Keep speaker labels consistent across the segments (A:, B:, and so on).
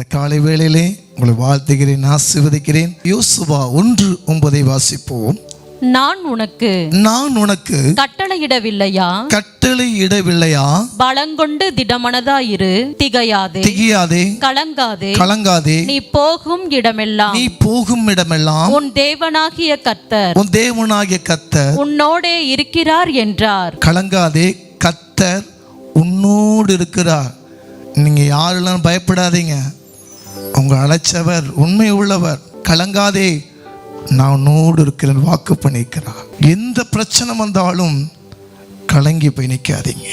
A: இந்த காலை வேளையிலே உங்களை வாழ்த்துகிறேன் ஆசீர்வதிக்கிறேன். யோசுவா ஒன்று ஒன்பதை வாசிப்போம்.
B: நான் உனக்கு
A: நான் உனக்கு
B: கட்டளையிடவில்லையா?
A: கட்டளை இடவில்லையா
B: பலங்கொண்டு திடமனதாயிரு. திகையாதே.
A: திகியாதே.
B: கலங்காதே.
A: கலங்காதே.
B: நீ போகும் இடமெல்லாம்.
A: நீ போகும் இடமெல்லாம்
B: உன் தேவனாகிய கர்த்தர்
A: உன் தேவனாகிய கத்தர்
B: உன்னோடே இருக்கிறார் என்றார்.
A: கலங்காதே. கத்தர் உன்னோடு இருக்கிறார். நீங்க யாரெல்லாம் பயப்படாதீங்க. உங்க அழைச்சவர் உண்மை உள்ளவர் கலங்காதே நான் உன்னோடு இருக்கிறேன் வாக்கு பண்ணிக்கிறார். எந்த பிரச்சனை வந்தாலும் கலங்கி போய் நிற்காதீங்க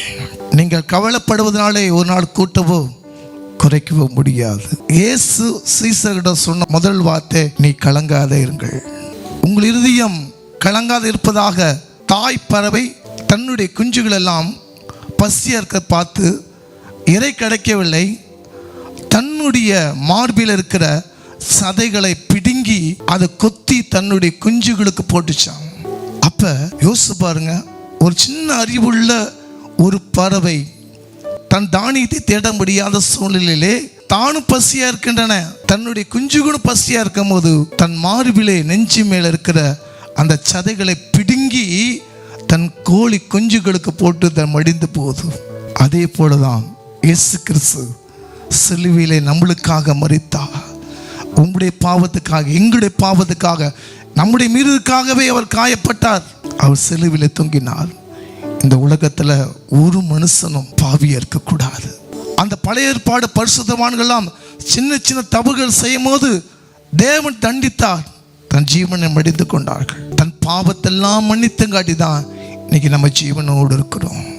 A: நீங்கள் கவலைப்படுவதனாலே ஒரு நாள் கூட்டவோ குறைக்கவோ முடியாது. இயேசு சீசரிடம் சொன்ன முதல் வார்த்தை நீ கலங்காதே இருங்கள். உங்கள் இருதயம் கலங்காத இருப்பதாக தாய் பறவை தன்னுடைய குஞ்சுகளெல்லாம் பசியாக இருக்க பார்த்து இறை கிடைக்கவில்லை தன்னுடைய மார்பில் இருக்கிற சதைகளை பிடுங்கி அதை கொத்தி தன்னுடைய குஞ்சுகளுக்கு போட்டுச்சான் அப்ப யோசிச்சு பாருங்க ஒரு சின்ன அறிவுள்ள ஒரு பறவை தன் தானியத்தை தேட முடியாத சூழ்நிலையிலே தானும் பசியா இருக்கின்றன. தன்னுடைய குஞ்சுகளும் பசியா இருக்கும் போது தன் மார்பிலே நெஞ்சு மேல இருக்கிற அந்த சதைகளை பிடுங்கி தன் கோழி குஞ்சுகளுக்கு போட்டு தன் மடிந்து போகுது. அதே போலதான் இயேசு கிறிஸ்து சிலுவையிலே நம்மளுக்காக மறித்தார் உங்களுடைய பாவத்துக்காக எங்களுடைய பாவத்துக்காக நம்முடைய மீறுக்காகவே அவர் காயப்பட்டார். அவர் சிலுவிலே தொங்கினார். இந்த உலகத்துல ஒரு மனுஷனும் பாவியா இருக்கக்கூடாது. அந்த பழைய ஏற்பாடு பரிசுத்தவான்கள்லாம் சின்ன சின்ன தவறுகள் செய்யும் போது தேவன் தண்டித்தார். தன் ஜீவனை மடிந்து கொண்டார்கள். தன் பாவத்தெல்லாம் மன்னித்தங்காட்டி தான் இன்னைக்கு நம்ம ஜீவனோடு இருக்கிறோம்.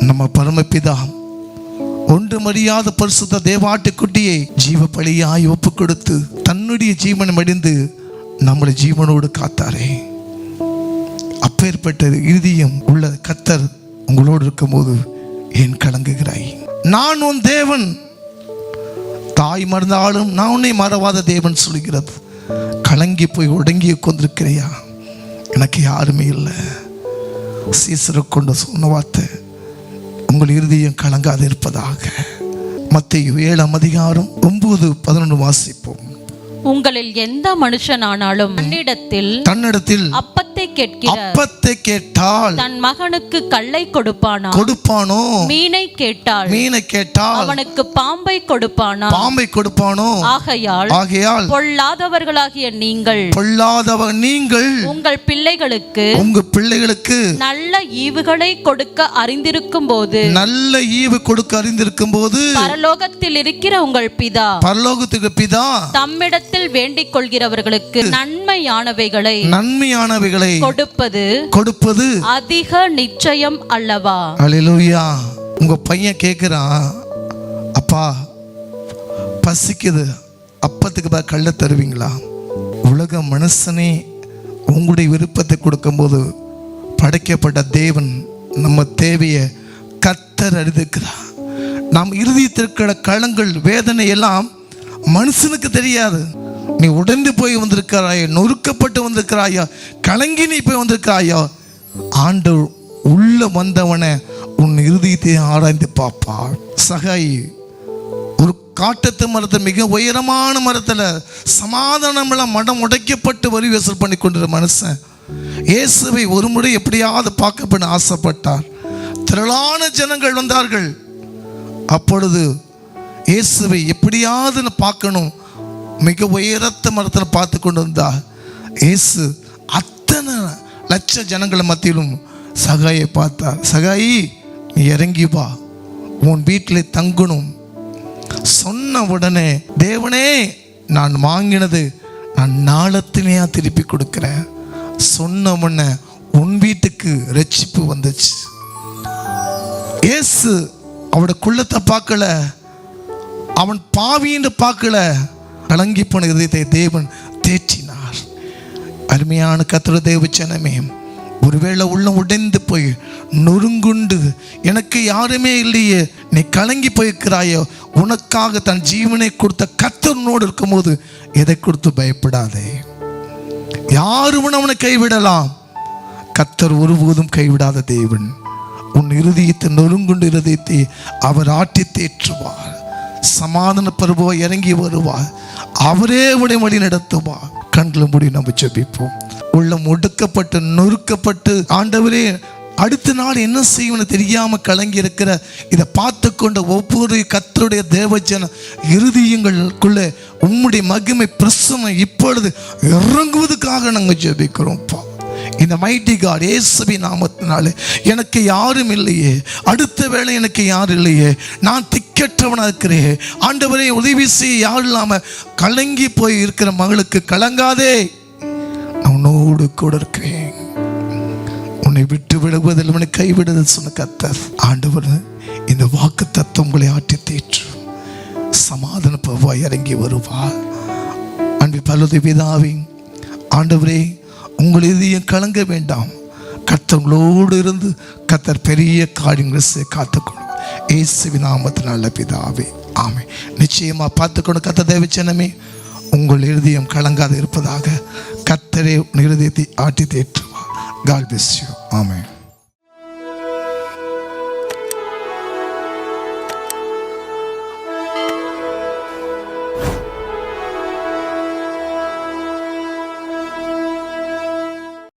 A: நம்ம பரமபிதா ஒன்று மறியாத பரிசுத்த தேவாட்டுக்குட்டியை ஜீவ பலியாய் ஒப்பு கொடுத்து தன்னுடைய ஜீவன் மடிந்து நம்மளை ஜீவனோடு காத்தாரே. அப்பேற்பட்ட இறுதியம் உள்ள கத்தர் உங்களோடு இருக்கும்போது ஏன் கலங்குகிறாய்? நான் உன் தேவன். தாய் மறந்தாலும் நான் உன்னை மறவாத தேவன் சொல்கிறது கலங்கி போய் ஒடுங்கி கொண்டிருக்கிறியா எனக்கு யாருமே இல்லை. சீசரை கொண்டு சொன்ன வார்த்தை. உங்கள் இருதயம் கலங்காது இருப்பதாக. மத்திய ஏழாம் அதிகாரம் ஒன்பது பதினொன்று வாசிப்போம்.
B: உங்களில் எந்த மனுஷனானாலும் தன்னிடத்தில்
A: தன்னிடத்தில்
B: அப்பத்தை கேட்கிற
A: அப்பத்தை கேட்டால்
B: தன் மகனுக்கு கல்லை கொடுப்பானா?
A: கொடுப்பானோ?
B: மீனை கேட்டால்
A: மீனை கேட்டால்
B: அவனுக்கு பாம்பை கொடுப்பானா?
A: பாம்பை கொடுப்பானோ?
B: ஆகையால்
A: ஆகையால்
B: பொல்லாதவர்களாகிய நீங்கள்
A: பொல்லாதவன் நீங்கள்
B: உங்கள் பிள்ளைகளுக்கு
A: உங்க பிள்ளைகளுக்கு
B: நல்ல ஈவுகளை கொடுக்க அறிந்திருக்கும் போது
A: நல்ல ஈவு கொடுக்க அறிந்திருக்கும் போது
B: பரலோகத்தில் இருக்கிற உங்கள் பிதா
A: பரலோகத்துக்கு பிதா
B: தம்மிடத்தில் வேண்டிக் கொள்கிறவர்களுக்கு நன்மையானவைகளை
A: நன்மையானவைகளை
B: கொடுப்பது
A: கொடுப்பது
B: அதிக நிச்சயம் அல்லவா?
A: அலிலூயா உங்க பையன் கேட்குறான் அப்பா பசிக்குது. அப்பத்துக்கு பா கள்ள தருவீங்களா? உலக மனுஷனே உங்களுடைய விருப்பத்தை கொடுக்கும்போது படைக்கப்பட்ட தேவன் நம்ம தேவையை கத்தர் அறிந்திருக்கிறார். நாம் இறுதியத்திற்கிற களங்கள் வேதனை எல்லாம் மனுஷனுக்கு தெரியாது. நீ உடந்து போய் வந்திருக்கிறாயா நொறுக்கப்பட்டு வந்திருக்கிறாயா கலங்கி நீ போய் வந்திருக்கிறாயா? ஆண்டவர் உள்ள வந்தவனை உன் இறுதியத்தை ஆராய்ந்து பார்ப்பார் சகாய் ஒரு காட்டத்து மரத்தில் மிக உயரமான மரத்தில் சமாதானமெல்லாம் மடம் உடைக்கப்பட்டு வரி வசூல் பண்ணி கொண்டிருந்த மனுஷன் இயேசுவை ஒரு முறை எப்படியாவது பார்க்கப்பட ஆசைப்பட்டார். திரளான ஜனங்கள் வந்தார்கள். அப்பொழுது இயேசுவை எப்படியாவது பார்க்கணும் மிக உயரத்த மரத்தில் பார்த்து கொண்டு வந்தா இயேசு அத்தனை லட்ச ஜனங்கள் மத்தியிலும் சகாயை பார்த்தா சகாயி நீ இறங்கி வா. உன் வீட்டில் தங்கணும். சொன்ன உடனே தேவனே நான் வாங்கினது நான் நாளத்திலேயா திருப்பி கொடுக்குறேன். சொன்ன உடனே உன் வீட்டுக்கு ரட்சிப்பு வந்துச்சு. இயேசு அவட குள்ளத்தை பார்க்கல. அவன் பாவின்னு பார்க்கல. கலங்கி போன இதயத்தை தேவன் தேற்றினார். அருமையான கத்திர தேவச்சனமே ஒருவேளை உள்ளம் உடைந்து போய் நொறுங்குண்டு எனக்கு யாருமே இல்லையே நீ கலங்கி போயிருக்கிறாயோ உனக்காக தன் ஜீவனை கொடுத்த கத்தனோடு இருக்கும்போது எதை கொடுத்து பயப்படாதே. யாரும் அவனை கைவிடலாம்? கத்தர் ஒருபோதும் கைவிடாத தேவன் உன் இருதயத்தை நொறுங்குண்டு இருதயத்தை அவர் ஆட்டி தேற்றுவார். சமாதான பருவ இறங்கி வருவார் அவரே உடைய வழி நடத்துவா. கண்களை மூடி நம்ம ஜெபிப்போம். உள்ளம் ஒடுக்கப்பட்டு நொறுக்கப்பட்டு ஆண்டவரே அடுத்த நாள் என்ன செய்யணும்னு தெரியாம கலங்கி இருக்கிற இதை பார்த்து கொண்ட ஒவ்வொரு கத்தருடைய தேவஜன இறுதியங்களுக்குள்ளே உம்முடைய மகிமை பிரசனை இப்பொழுது இறங்குவதற்காக நாங்கள் ஜெபிக்கிறோம்ப்பா. இந்த மைட்டி காட் ஏசபி நாமத்தினாலே எனக்கு யாரும் இல்லையே. அடுத்த வேளை எனக்கு யாரும் இல்லையே. நான் திக்கற்றவனாக இருக்கிறேன் ஆண்டவரே உதவி செய்ய யாரும் இல்லாமல் கலங்கி போய் இருக்கிற மகளுக்கு கலங்காதே. அவனோடு உன்னோடு கூட இருக்கிறேன். உன்னை விட்டு விடுவதில் உன்னை கைவிடுதல் சொன்ன கத்தர் ஆண்டவர் இந்த வாக்கு தத்துவம் உங்களை ஆட்டி தீற்று. சமாதான பவாய் இறங்கி வருவார். அன்பு பல்லது பிதாவே ஆண்டவரே உங்கள் இதையும் கலங்க வேண்டாம். கத்தவங்களோடு இருந்து கத்தர் பெரிய காரியங்களை காத்துக்கொள்ளும். இயேசுவி நாமத்தில் நல்ல பிதாவே. ஆமை நிச்சயமா பார்த்துக்கணும் கத்த தேவச்சனமே உங்கள் இருதயம் கலங்காது இருப்பதாக கத்தரே உன் இருதயத்தை ஆட்டி தேற்றுவார். காட் பிஸ் யூ ஆமை